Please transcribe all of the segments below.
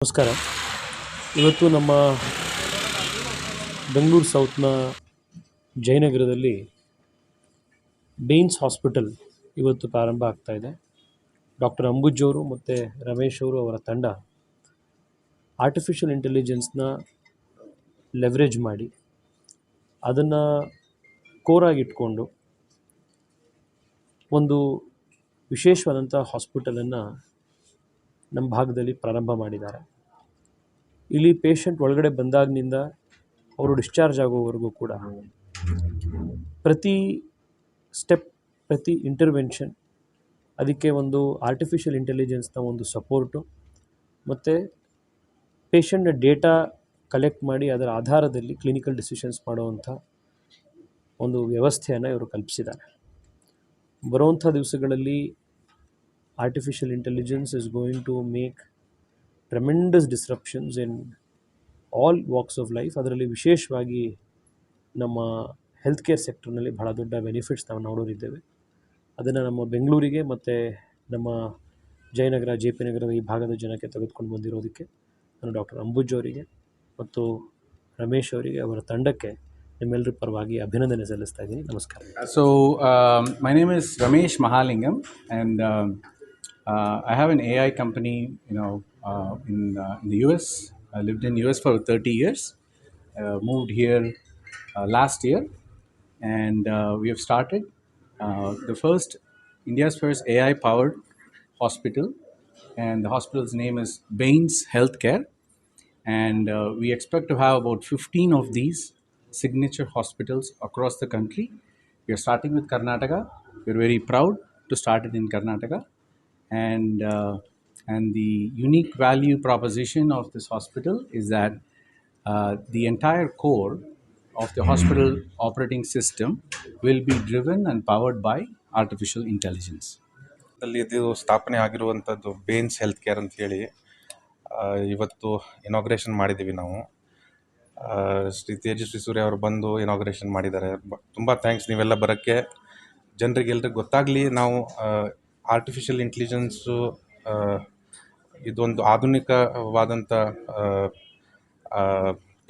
ನಮಸ್ಕಾರ. ಇವತ್ತು ನಮ್ಮ ಬೆಂಗಳೂರು ಸೌತ್ನ ಜಯನಗರದಲ್ಲಿ ಬೇನ್ಸ್ ಹಾಸ್ಪಿಟಲ್ ಇವತ್ತು ಪ್ರಾರಂಭ ಆಗ್ತಾ ಇದೆ. ಡಾಕ್ಟರ್ ಅಂಬುಜ್ ಅವರು ಮತ್ತು ರಮೇಶ್ ಅವರು ಅವರ ತಂಡ ಆರ್ಟಿಫಿಷಿಯಲ್ ಇಂಟೆಲಿಜೆನ್ಸ್ನ ಲೆವ್ರೇಜ್ ಮಾಡಿ ಅದನ್ನು ಕೋರಾಗಿಟ್ಕೊಂಡು ಒಂದು ವಿಶೇಷವಾದಂಥ ಹಾಸ್ಪಿಟಲನ್ನು ನಮ್ಮ ಭಾಗದಲ್ಲಿ ಪ್ರಾರಂಭ ಮಾಡಿದ್ದಾರೆ. ಇಲ್ಲಿ ಪೇಷಂಟ್ ಒಳಗಡೆ ಬಂದಾಗಿನಿಂದ ಅವರು ಡಿಸ್ಚಾರ್ಜ್ ಆಗೋವರೆಗೂ ಕೂಡ ಪ್ರತಿ ಸ್ಟೆಪ್ ಪ್ರತಿ ಇಂಟರ್ವೆನ್ಷನ್ ಅದಕ್ಕೆ ಒಂದು ಆರ್ಟಿಫಿಷಿಯಲ್ ಇಂಟೆಲಿಜೆನ್ಸ್ನ ಒಂದು ಸಪೋರ್ಟು ಮತ್ತು ಪೇಷಂಟ್ನ ಡೇಟಾ ಕಲೆಕ್ಟ್ ಮಾಡಿ ಅದರ ಆಧಾರದಲ್ಲಿ ಕ್ಲಿನಿಕಲ್ ಡಿಸಿಷನ್ಸ್ ಮಾಡುವಂಥ ಒಂದು ವ್ಯವಸ್ಥೆಯನ್ನು ಇವರು ಕಲ್ಪಿಸಿದ್ದಾರೆ. ಬರುವಂಥ ದಿವಸಗಳಲ್ಲಿ artificial intelligence is going to make tremendous disruptions in all walks of life ಅದರಲ್ಲಿ ವಿಶೇಷವಾಗಿ ನಮ್ಮ ಹೆಲ್ತ್ ಕೇರ್ ಸೆಕ್ಟರ್ನಲ್ಲಿ ಬಹಳ ದೊಡ್ಡ ಬೆನಿಫಿಟ್ಸ್ ನಾವು ನೋಡೋರಿದ್ದೇವೆ. ಅದನ್ನು ನಮ್ಮ ಬೆಂಗಳೂರಿಗೆ ಮತ್ತು ನಮ್ಮ ಜಯನಗರ ಜೆ ಪಿ ನಗರದ ಈ ಭಾಗದ ಜನಕ್ಕೆ ತೆಗೆದುಕೊಂಡು ಬಂದಿರೋದಕ್ಕೆ ನಾನು ಡಾಕ್ಟರ್ ಅಂಬುಜ್ ಅವರಿಗೆ ಮತ್ತು ರಮೇಶ್ ಅವರಿಗೆ ಅವರ ತಂಡಕ್ಕೆ ನಿಮ್ಮೆಲ್ಲರ ಪರವಾಗಿ ಅಭಿನಂದನೆ ಸಲ್ಲಿಸ್ತಾ ಇದ್ದೀನಿ. ನಮಸ್ಕಾರ. So my name is Ramesh and um, uh, I have an AI company, you know, uh, in, uh, in the US. I lived in US for 30 years. Uh, moved here uh, last year, and uh, we have started uh, the first India's first AI-powered hospital, and the hospital's name is Baines Healthcare and uh, we expect to have about 15 of these signature hospitals across the country. We are starting with Karnataka. We're very proud to start it in Karnataka, and uh, and the unique value proposition of this hospital is that uh, the entire core of the hospital operating system will be driven and powered by artificial intelligence. ಅಲ್ಲಿ ಇದು ಸ್ಥಾಪನೆ ಆಗಿರುವಂಥದ್ದು beans health care ಅಂತ ಹೇಳಿ ಆ, ಇವತ್ತು inauguration ಮಾಡಿದ್ದೀವಿ ನಾವು ಶ್ರೀ ತೇಜಸ್ವಿ ಸೂರ್ಯ ಅವರು ಬಂದು ಇನಾಗ್ರೇಷನ್ ಮಾಡಿದ್ದಾರೆ ತುಂಬ ಥ್ಯಾಂಕ್ಸ್ ನೀವೆಲ್ಲ ಬರೋಕ್ಕೆ ಜನರಿಗೆ ಎಲ್ರಿಗೆ ಗೊತ್ತಾಗಲಿ ನಾವು ಆರ್ಟಿಫಿಷಿಯಲ್ ಇಂಟೆಲಿಜೆನ್ಸು ಇದೊಂದು ಆಧುನಿಕವಾದಂಥ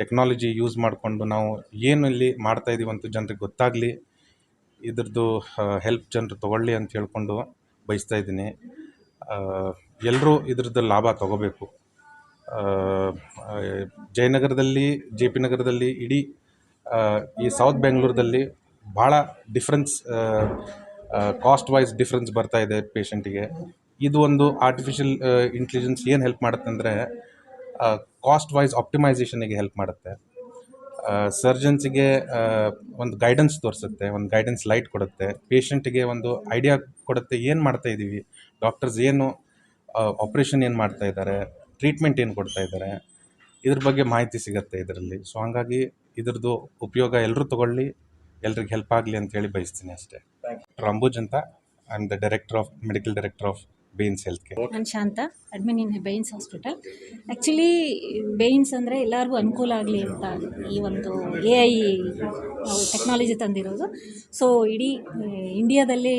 ಟೆಕ್ನಾಲಜಿ ಯೂಸ್ ಮಾಡಿಕೊಂಡು ನಾವು ಏನು ಇಲ್ಲಿ ಮಾಡ್ತಾ ಇದ್ದೀವಿ ಅಂತ ಜನರಿಗೆ ಗೊತ್ತಾಗಲಿ, ಇದ್ರದ್ದು ಹೆಲ್ಪ್ ಜನರು ತೊಗೊಳ್ಳಿ ಅಂತ ಹೇಳ್ಕೊಂಡು ಬಯಸ್ತಾ ಇದ್ದೀನಿ. ಎಲ್ಲರೂ ಇದ್ರದ್ದು ಲಾಭ ತಗೋಬೇಕು. ಜಯನಗರದಲ್ಲಿ, ಜೆ ಪಿ ನಗರದಲ್ಲಿ ಇಡೀ ಈ ಸೌತ್ ಬೆಂಗಳೂರದಲ್ಲಿ ಭಾಳ ಡಿಫ್ರೆನ್ಸ್ ಕಾಸ್ಟ್ ವೈಸ್ ಡಿಫ್ರೆನ್ಸ್ ಬರ್ತಾ ಇದೆ ಪೇಷಂಟಿಗೆ ಇದು ಒಂದು ಆರ್ಟಿಫಿಷಿಯಲ್ ಇಂಟೆಲಿಜೆನ್ಸ್ ಏನು ಹೆಲ್ಪ್ ಮಾಡುತ್ತೆ ಅಂದರೆ ಕಾಸ್ಟ್ ವೈಸ್ ಆಪ್ಟಿಮೈಸೇಷನಿಗೆ ಹೆಲ್ಪ್ ಮಾಡುತ್ತೆ. ಸರ್ಜನ್ಸಿಗೆ ಒಂದು ಗೈಡೆನ್ಸ್ ತೋರಿಸುತ್ತೆ, ಒಂದು ಗೈಡೆನ್ಸ್ ಲೈಟ್ ಕೊಡುತ್ತೆ. ಪೇಷಂಟಿಗೆ ಒಂದು ಐಡಿಯಾ ಕೊಡುತ್ತೆ ಏನು ಮಾಡ್ತಾ ಇದ್ದೀವಿ ಡಾಕ್ಟರ್ಸ್ ಏನು ಆಪ್ರೇಷನ್ ಏನು ಮಾಡ್ತಾ ಇದ್ದಾರೆ ಟ್ರೀಟ್ಮೆಂಟ್ ಏನು ಕೊಡ್ತಾ ಇದ್ದಾರೆ, ಇದ್ರ ಬಗ್ಗೆ ಮಾಹಿತಿ ಸಿಗುತ್ತೆ ಇದರಲ್ಲಿ. ಸೊ ಹಾಗಾಗಿ ಇದ್ರದ್ದು ಉಪಯೋಗ ಎಲ್ಲರೂ ತಗೊಳ್ಳಿ, ಎಲ್ರಿಗೆ ಹೆಲ್ಪ್ ಆಗಲಿ ಅಂತೇಳಿ ಬಯಸ್ತೀನಿ ಅಷ್ಟೇ. ಅಂಬುಜ್ ಅಂತ I the director of medical director of Baynes health care ನಾನು Shanta admin in Baynes hospital actually Baynes ಅಂದರೆ ಎಲ್ಲರಿಗೂ ಅನುಕೂಲ ಆಗಲಿ ಅಂತ ಈ ಒಂದು ಎ ಐ ಟೆಕ್ನಾಲಜಿ ತಂದಿರೋದು. ಸೊ ಇಡೀ ಇಂಡಿಯಾದಲ್ಲಿ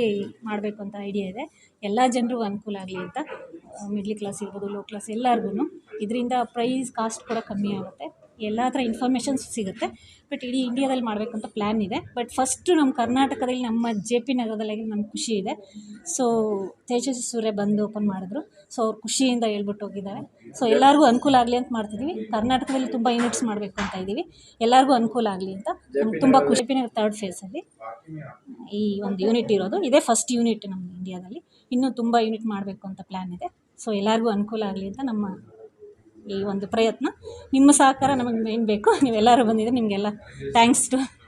ಮಾಡಬೇಕು ಅಂತ ಐಡಿಯಾ ಇದೆ. ಎಲ್ಲ ಜನರಿಗೂ ಅನುಕೂಲ ಆಗಲಿ ಅಂತ ಮಿಡ್ಲ್ ಕ್ಲಾಸ್ ಇರ್ಬೋದು ಲೋ ಕ್ಲಾಸ್ ಎಲ್ಲರಿಗೂ ಇದರಿಂದ ಪ್ರೈಸ್ ಕಾಸ್ಟ್ ಕೂಡ ಕಮ್ಮಿ ಆಗುತ್ತೆ. ಎಲ್ಲ ಥರ ಇನ್ಫಾರ್ಮೇಷನ್ಸ್ ಸಿಗುತ್ತೆ. ಬಟ್ ಇಡೀ ಇಂಡಿಯಾದಲ್ಲಿ ಮಾಡಬೇಕು ಅಂತ ಪ್ಲ್ಯಾನ್ ಇದೆ. ಬಟ್ ಫಸ್ಟು ನಮ್ಮ ಕರ್ನಾಟಕದಲ್ಲಿ ನಮ್ಮ ಜೆ ಪಿ ನಗರದಲ್ಲಿ ನಮ್ಗೆ ಖುಷಿ ಇದೆ. ಸೊ ತೇಜಸ್ವಿ ಸೂರ್ಯ ಬಂದು ಓಪನ್ ಮಾಡಿದ್ರು. ಸೊ ಅವ್ರು ಖುಷಿಯಿಂದ ಹೇಳ್ಬಿಟ್ಟು ಹೋಗಿದ್ದಾರೆ. ಸೊ ಎಲ್ಲರಿಗೂ ಅನುಕೂಲ ಆಗಲಿ ಅಂತ ಮಾಡ್ತಿದ್ದೀವಿ ಕರ್ನಾಟಕದಲ್ಲಿ ತುಂಬ ಯೂನಿಟ್ಸ್ ಮಾಡಬೇಕು ಅಂತ ಇದ್ದೀವಿ. ಎಲ್ಲರಿಗೂ ಅನುಕೂಲ ಆಗಲಿ ಅಂತ. ನಮ್ಗೆ ತುಂಬ ಖುಷಿ. ನಗರ ತರ್ಡ್ ಫೇಸಲ್ಲಿ ಈ ಒಂದು ಯೂನಿಟ್ ಇರೋದು. ಇದೇ ಫಸ್ಟ್ ಯೂನಿಟ್ ನಮ್ಮ ಇಂಡಿಯಾದಲ್ಲಿ ಇನ್ನೂ ತುಂಬ ಯೂನಿಟ್ ಮಾಡಬೇಕು ಅಂತ ಪ್ಲ್ಯಾನ್ ಇದೆ. ಸೊ ಎಲ್ಲರಿಗೂ ಅನುಕೂಲ ಆಗಲಿ ಅಂತ ನಮ್ಮ ಈ ಒಂದು ಪ್ರಯತ್ನ. ನಿಮ್ಮ ಸಹಕಾರ ನಮಗೆ ಏನು ಬೇಕು. ನೀವೆಲ್ಲರೂ ಬಂದಿದ್ದೀರಿ ನಿಮಗೆಲ್ಲ ಥ್ಯಾಂಕ್ಸ್ ಟು